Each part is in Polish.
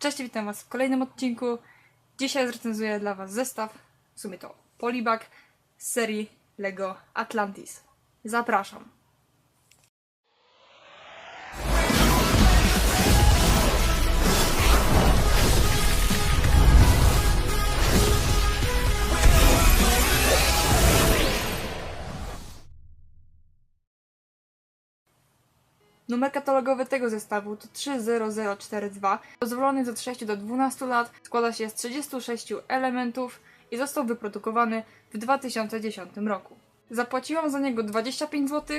Cześć, witam Was w kolejnym odcinku. Dzisiaj zrecenzuję dla Was zestaw, w sumie to polibag z serii LEGO Atlantis. Zapraszam. Numer katalogowy tego zestawu to 30042. Dozwolony od 6 do 12 lat, składa się z 36 elementów i został wyprodukowany w 2010 roku. Zapłaciłam za niego 25 zł.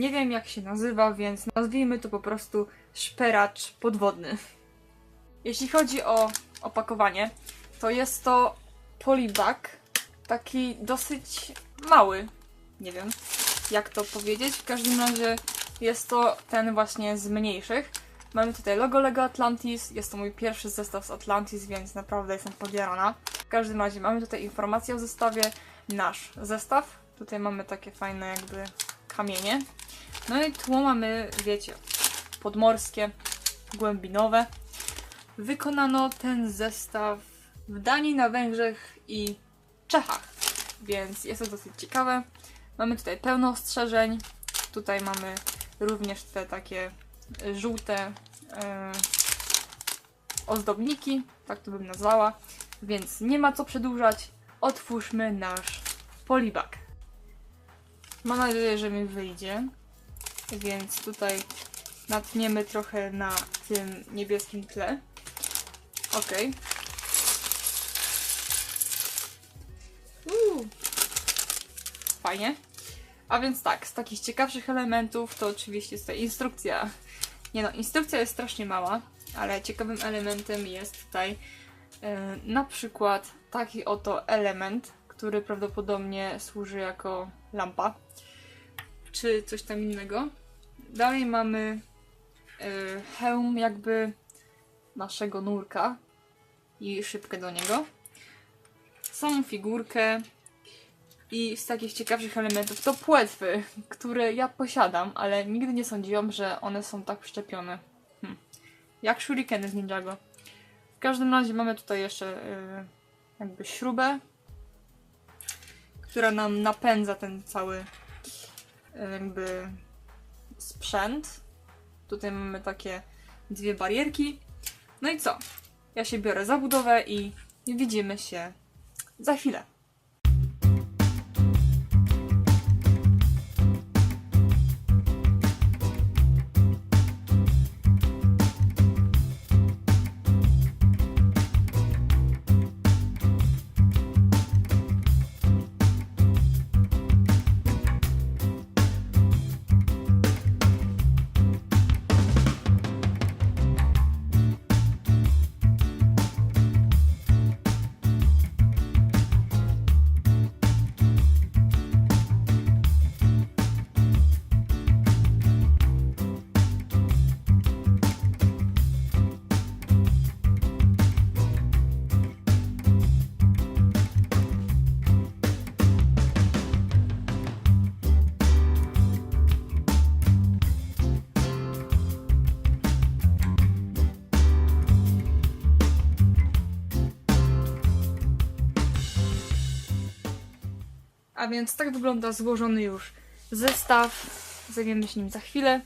Nie wiem jak się nazywa, więc nazwijmy to po prostu szperacz podwodny. Jeśli chodzi o opakowanie, to jest to polibag, taki dosyć mały. Nie wiem jak to powiedzieć. W każdym razie jest to ten właśnie z mniejszych. Mamy tutaj logo Lego Atlantis. Jest to mój pierwszy zestaw z Atlantis, więc naprawdę jestem podjarana. W każdym razie mamy tutaj informację o zestawie. Nasz zestaw. Tutaj mamy takie fajne jakby kamienie. No i tło mamy, wiecie, podmorskie, głębinowe. Wykonano ten zestaw w Danii, na Węgrzech i Czechach, więc jest to dosyć ciekawe. Mamy tutaj pełno ostrzeżeń. Tutaj mamy również te takie żółte e, ozdobniki, tak to bym nazwała. Więc nie ma co przedłużać. Otwórzmy nasz polibag. Mam nadzieję, że mi wyjdzie. Więc tutaj natniemy trochę na tym niebieskim tle. Ok. Uuu. Fajnie. A więc tak, z takich ciekawszych elementów to oczywiście jest ta instrukcja. Nie no, instrukcja jest strasznie mała, ale ciekawym elementem jest tutaj e, na przykład taki oto element, który prawdopodobnie służy jako lampa, czy coś tam innego. Dalej mamy e, hełm jakby naszego nurka i szybkę do niego. Samą figurkę, i z takich ciekawszych elementów to płetwy, które ja posiadam, ale nigdy nie sądziłam, że one są tak wszczepione. Hm. Jak shurikeny z Ninjago. W każdym razie mamy tutaj jeszcze yy, jakby śrubę, która nam napędza ten cały yy, jakby sprzęt. Tutaj mamy takie dwie barierki. No i co? Ja się biorę za budowę i widzimy się za chwilę. A więc tak wygląda złożony już zestaw. Zajmiemy się nim za chwilę.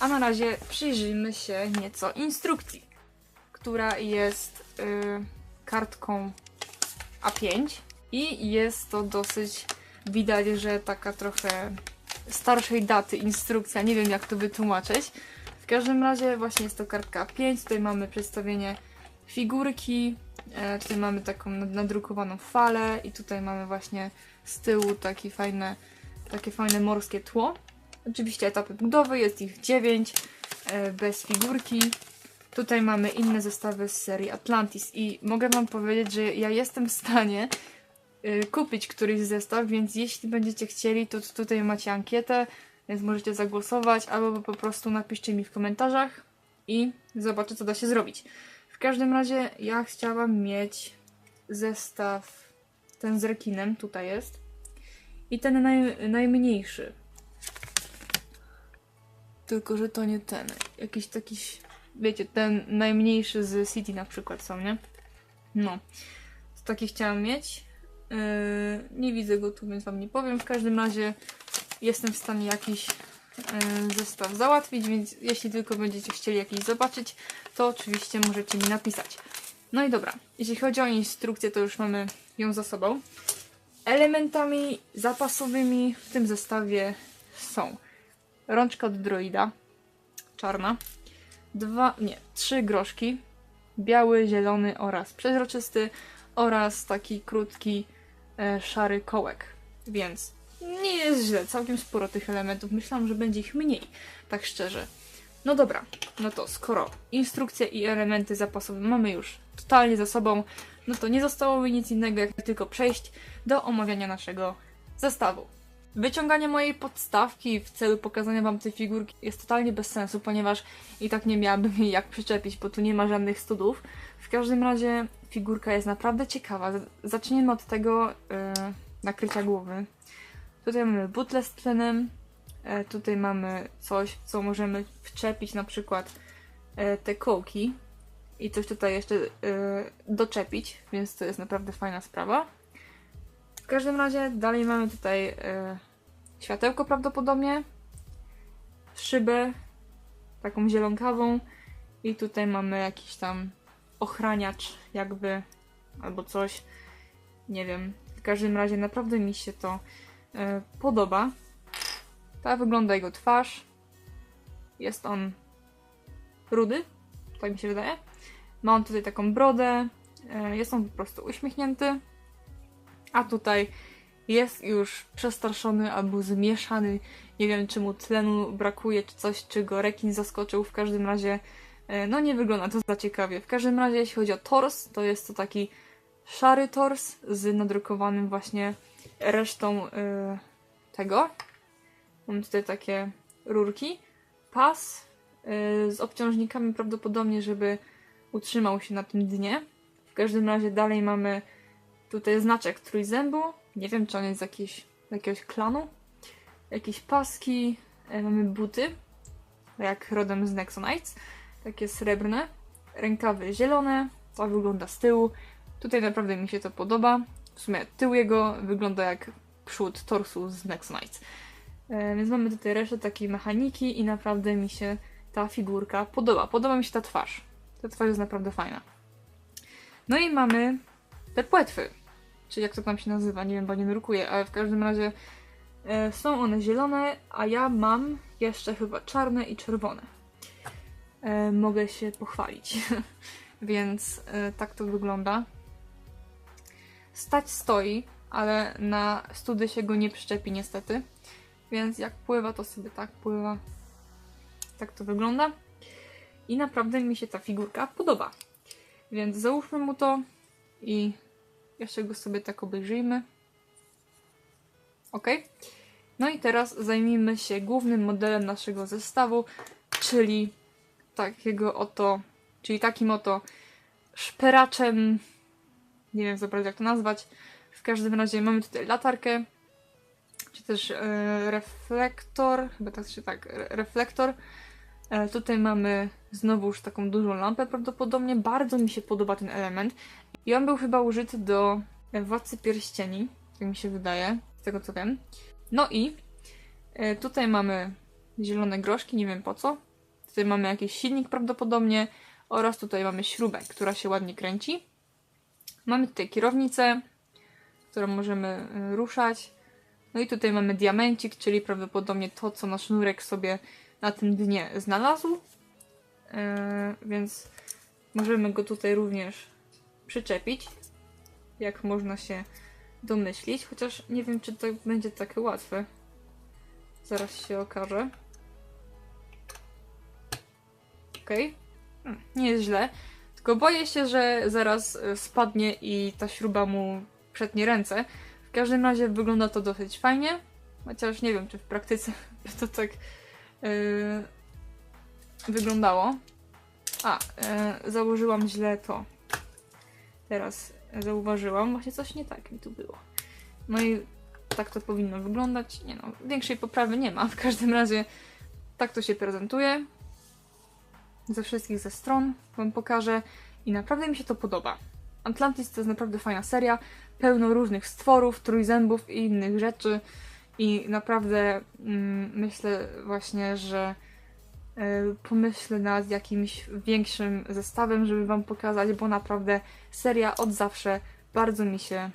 A na razie przyjrzyjmy się nieco instrukcji, która jest y, kartką A5 i jest to dosyć widać, że taka trochę starszej daty instrukcja. Nie wiem jak to wytłumaczyć. W każdym razie właśnie jest to kartka A5. Tutaj mamy przedstawienie figurki. E, tutaj mamy taką nad- nadrukowaną falę i tutaj mamy właśnie z tyłu takie fajne, takie fajne morskie tło. Oczywiście etapy budowy, jest ich 9, bez figurki. Tutaj mamy inne zestawy z serii Atlantis i mogę Wam powiedzieć, że ja jestem w stanie y, kupić któryś zestaw, więc jeśli będziecie chcieli, to tutaj macie ankietę, więc możecie zagłosować, albo po prostu napiszcie mi w komentarzach i zobaczę, co da się zrobić. Każdym razie ja chciałam mieć zestaw ten z rekinem, tutaj jest. I ten naj, najmniejszy. Tylko, że to nie ten. Jakiś taki wiecie, ten najmniejszy z City na przykład są, nie? No. Taki chciałam mieć. Yy, nie widzę go tu, więc wam nie powiem. W każdym razie jestem w stanie jakiś zestaw załatwić, więc jeśli tylko będziecie chcieli jakiś zobaczyć, to oczywiście możecie mi napisać. No i dobra, jeśli chodzi o instrukcję, to już mamy ją za sobą. Elementami zapasowymi w tym zestawie są rączka od droida, czarna, dwa, nie, trzy groszki, biały, zielony oraz przezroczysty oraz taki krótki, e, szary kołek. Więc nie jest źle, całkiem sporo tych elementów. Myślałam, że będzie ich mniej, tak szczerze. No dobra, no to skoro instrukcje i elementy zapasowe mamy już totalnie za sobą, no to nie zostało mi nic innego, jak tylko przejść do omawiania naszego zestawu. Wyciąganie mojej podstawki w celu pokazania Wam tej figurki jest totalnie bez sensu, ponieważ i tak nie miałabym jej jak przyczepić, bo tu nie ma żadnych studów. W każdym razie figurka jest naprawdę ciekawa. Z- Zaczniemy od tego yy, nakrycia głowy. Tutaj mamy butlę z tlenem, e, tutaj mamy coś, co możemy wczepić, na przykład e, te kołki. I coś tutaj jeszcze e, doczepić, więc to jest naprawdę fajna sprawa. W każdym razie dalej mamy tutaj światełko prawdopodobnie, szybę taką zielonkawą. I tutaj mamy jakiś tam ochraniacz jakby albo coś, nie wiem. W każdym razie naprawdę mi się to podoba. Tak wygląda jego twarz. Jest on rudy, tak mi się wydaje. Ma on tutaj taką brodę, e, jest on po prostu uśmiechnięty, a tutaj jest już przestraszony albo zmieszany. Nie wiem, czy mu tlenu brakuje, czy coś, czy go rekin zaskoczył. W każdym razie, e, no nie wygląda to za ciekawie. W każdym razie, jeśli chodzi o tors, to jest to taki szary tors z nadrukowanym właśnie resztą e, tego. Mamy tutaj takie rurki. Pas e, z obciążnikami prawdopodobnie, żeby utrzymał się na tym dnie. W każdym razie dalej mamy tutaj znaczek trójzębu. Nie wiem, czy on jest z, jakiejś, jakiegoś klanu. Jakieś paski. E, mamy buty, jak rodem z Nexonites. Takie srebrne. Rękawy zielone. To wygląda z tyłu. Tutaj naprawdę mi się to podoba. W sumie tył jego wygląda jak przód torsu z Nexonites. E, Więc mamy tutaj resztę takiej mechaniki i naprawdę mi się ta figurka podoba. Podoba mi się ta twarz. Ta twarz jest naprawdę fajna. No i mamy te płetwy. Czy jak to tam się nazywa, nie wiem, bo nie drukuję, ale w każdym razie e, są one zielone, a ja mam jeszcze chyba czarne i czerwone. E, mogę się pochwalić. Więc tak to wygląda. Stać stoi, ale na study się go nie przyczepi niestety. Więc jak pływa, to sobie tak pływa. Tak to wygląda. I naprawdę mi się ta figurka podoba. Więc załóżmy mu to i jeszcze go sobie tak obejrzyjmy. Ok. No i teraz zajmijmy się głównym modelem naszego zestawu, czyli takiego oto, czyli takim oto szperaczem. Nie wiem bardzo jak to nazwać. W każdym razie mamy tutaj latarkę, czy też e, reflektor, chyba tak się tak, re- reflektor. E, tutaj mamy znowuż taką dużą lampę prawdopodobnie. Bardzo mi się podoba ten element. I on był chyba użyty do e, Władcy Pierścieni, tak mi się wydaje, z tego co wiem. No i e, tutaj mamy zielone groszki, nie wiem po co. Tutaj mamy jakiś silnik prawdopodobnie oraz tutaj mamy śrubę, która się ładnie kręci. Mamy tutaj kierownicę, którą możemy e, ruszać. No i tutaj mamy diamencik, czyli prawdopodobnie to, co nasz nurek sobie na tym dnie znalazł. E, więc możemy go tutaj również przyczepić, jak można się domyślić, chociaż nie wiem, czy to będzie takie łatwe. Zaraz się okaże. Okej. Hmm, Nie jest źle. Tylko boję się, że zaraz e, spadnie i ta śruba mu przetnie ręce. W każdym razie wygląda to dosyć fajnie. Chociaż nie wiem, czy w praktyce to tak yy, wyglądało. A, yy, założyłam źle to. Teraz zauważyłam. Właśnie coś nie tak mi tu było. No i tak to powinno wyglądać. Nie no, większej poprawy nie ma. W każdym razie tak to się prezentuje. Ze wszystkich ze stron Wam pokażę i naprawdę mi się to podoba. Atlantis to jest naprawdę fajna seria, pełno różnych stworów, trójzębów i innych rzeczy i naprawdę mm, myślę właśnie, że y, pomyślę nad jakimś większym zestawem, żeby Wam pokazać, bo naprawdę seria od zawsze bardzo mi się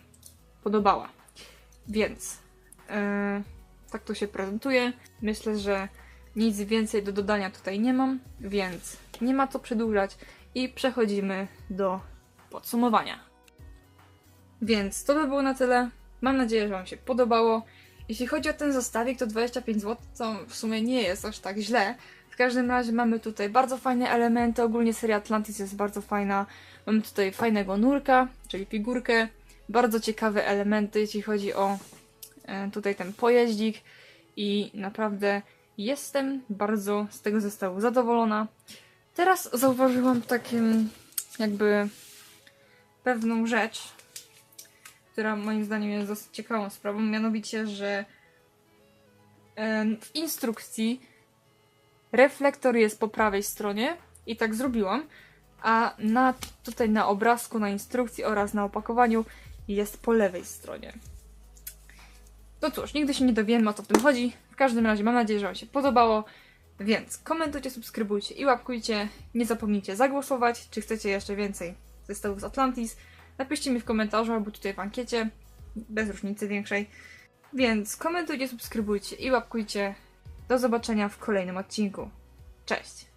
podobała. Więc e, tak to się prezentuje. Myślę, że nic więcej do dodania tutaj nie mam, więc nie ma co przedłużać i przechodzimy do podsumowania. Więc to by było na tyle. Mam nadzieję, że Wam się podobało. Jeśli chodzi o ten zestawik, to 25 zł to w sumie nie jest aż tak źle. W każdym razie mamy tutaj bardzo fajne elementy. Ogólnie seria Atlantis jest bardzo fajna. Mamy tutaj fajnego nurka, czyli figurkę. Bardzo ciekawe elementy, jeśli chodzi o e, tutaj ten pojeździk. I naprawdę jestem bardzo z tego zestawu zadowolona. Teraz zauważyłam takim jakby pewną rzecz, która moim zdaniem jest dosyć ciekawą sprawą, mianowicie, że w instrukcji reflektor jest po prawej stronie i tak zrobiłam, a na, tutaj na obrazku, na instrukcji oraz na opakowaniu jest po lewej stronie. No cóż, nigdy się nie dowiemy o co w tym chodzi. W każdym razie mam nadzieję, że Wam się podobało. Więc komentujcie, subskrybujcie i łapkujcie. Nie zapomnijcie zagłosować, czy chcecie jeszcze więcej zestawów z Atlantis. Napiszcie mi w komentarzu albo tutaj w ankiecie, bez różnicy większej. Więc komentujcie, subskrybujcie i łapkujcie. Do zobaczenia w kolejnym odcinku. Cześć!